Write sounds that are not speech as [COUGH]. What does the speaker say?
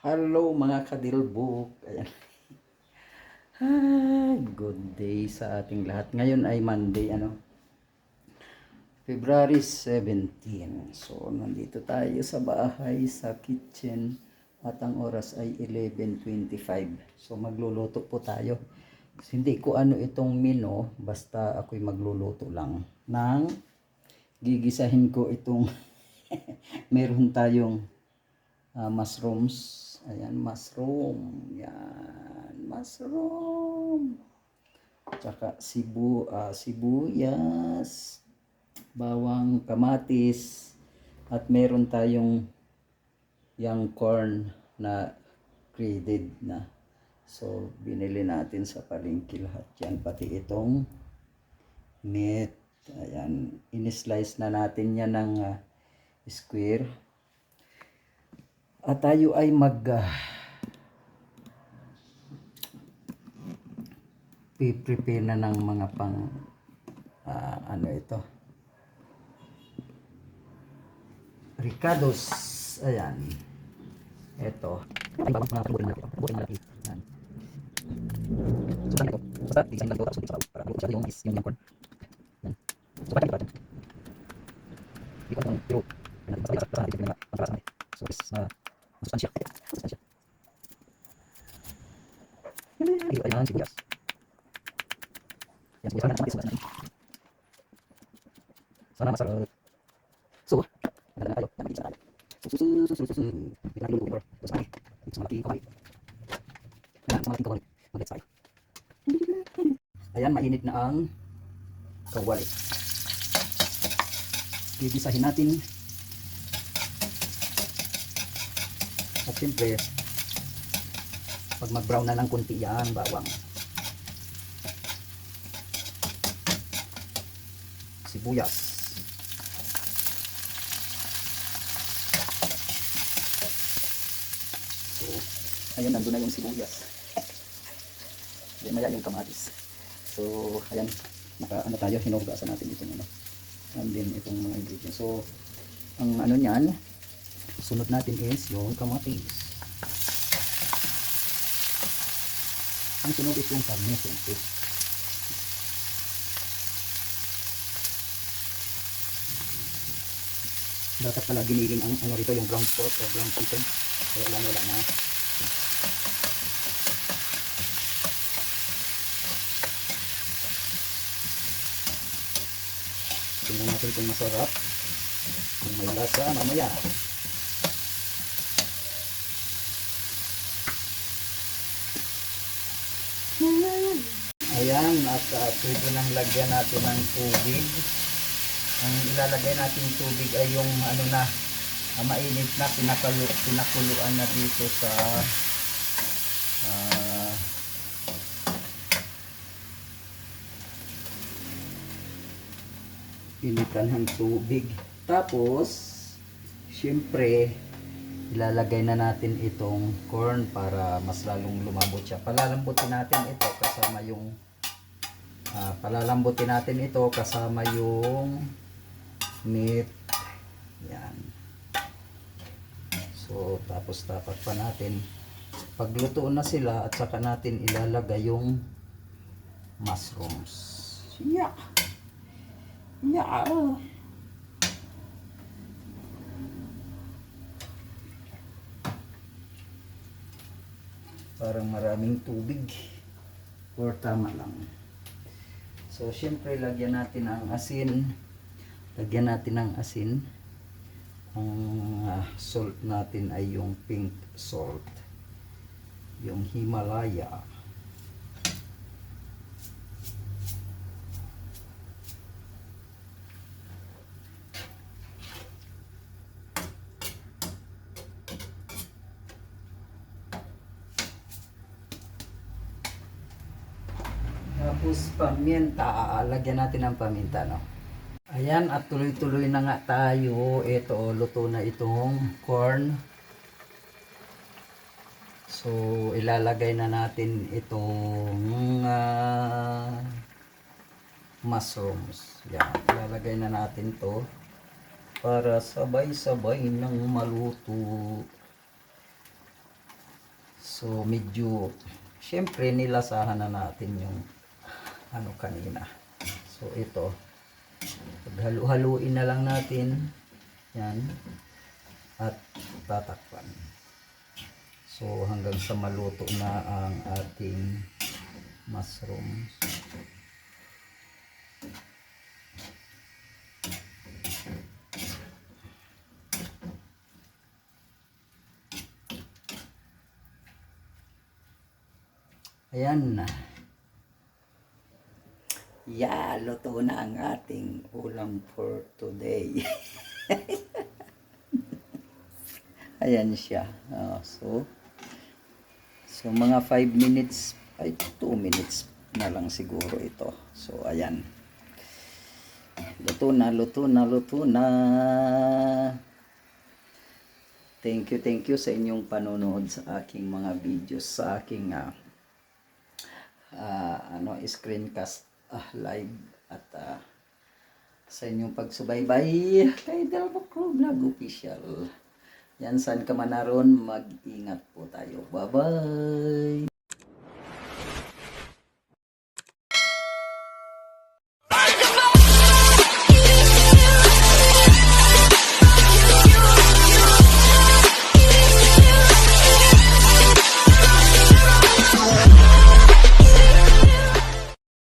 Hello mga kadilbuk. Ayan. Hi, good day sa ating lahat. Ngayon ay Monday, ano? February 17. So, nandito tayo sa bahay, sa kitchen. At ang oras ay 11.25. So, magluluto po tayo. Kasi hindi ko ano itong menu, basta ako'y magluluto lang. Nang gigisahin ko itong [LAUGHS] meron tayong ah, mushrooms. Ayan, mushroom. Yan, mushroom. Tsaka sibu, ah, sibuyas, bawang kamatis, at meron tayong young corn na graded na. So, binili natin sa palengke lahat yan. Pati itong meat. Ayan, in-slice na natin yan ng ah, square. At tayo ay mag ah, prepare na ng mga pang ah, ano ito? Ricados. Ayan. Ito so ito ito ito yung yung corn ayan natin natin natin natin sibuyas yan, sibuyas na natin, sibuyas na Sana masarap. So, maganda na tayo. Yan, mag-isa na tayo. So, su, su, su, su, su, su. Hindi na luluto bro. Tapos. Dito sa malaking kawali. Ayan, malaking kawali. Mag-gets tayo. Ayan, mainit na ang kawali. Gigisahin natin. At siyempre, pag mag-brown na ng kunti yan, bawang. Sibuyas. So, ayun, nandun na yung sibuyas. Yan, maya yung kamatis. So, ayan, naka, ano tayo, hinugasan natin itong ano. And then, itong mga ingredients. So, ang ano niyan, sunod natin is yung kamatis. Ang sunod is yung karne, siyempre. Dapat pala giniling ang ano rito, yung ground pork o ground chicken. Kaya lang wala na. Tingnan natin kung masarap. Kung may lasa, mamaya. Ayan, at uh, pwede nang lagyan natin ng tubig. Ang ilalagay natin tubig ay yung ano na, ah, mainit na pinakalu pinakuluan na dito sa ah, initan ng tubig. Tapos, syempre, ilalagay na natin itong corn para mas lalong lumambot siya. Palalambutin natin ito kasama yung ah, palalambutin natin ito kasama yung meat. Yan. So, tapos tapat pa natin. Pagluto na sila at saka natin ilalagay yung mushrooms. Yeah. Yeah. Parang maraming tubig. Or tama lang. So, syempre, lagyan natin ang asin. Lagyan natin ng asin. Ang ah, salt natin ay yung pink salt. Yung Himalaya. Tapos paminta, lagyan natin ng paminta, no? Ayan, at tuloy-tuloy na nga tayo. Ito, luto na itong corn. So, ilalagay na natin itong ah, mushrooms. Yan, ilalagay na natin to para sabay-sabay nang maluto. So medyo syempre nilasahan na natin yung ano kanina. So ito paghalu-haluin na lang natin yan at tatakpan. So hanggang sa maluto na ang ating mushrooms. Ayan na. Yeah, luto na ang ating ulam for today. [LAUGHS] Ayan siya. Ah, so, so mga 5 minutes, ay 2 minutes na lang siguro ito. So, ayan. Luto na, luto na, luto na. Thank you, thank you sa inyong panonood sa aking mga videos, sa aking ah, ah, ano screencast ah, live at ah, sa inyong pagsubaybay kay Delvo Crew Vlog Official. Yan saan ka man naroon, mag-ingat po tayo. Bye-bye!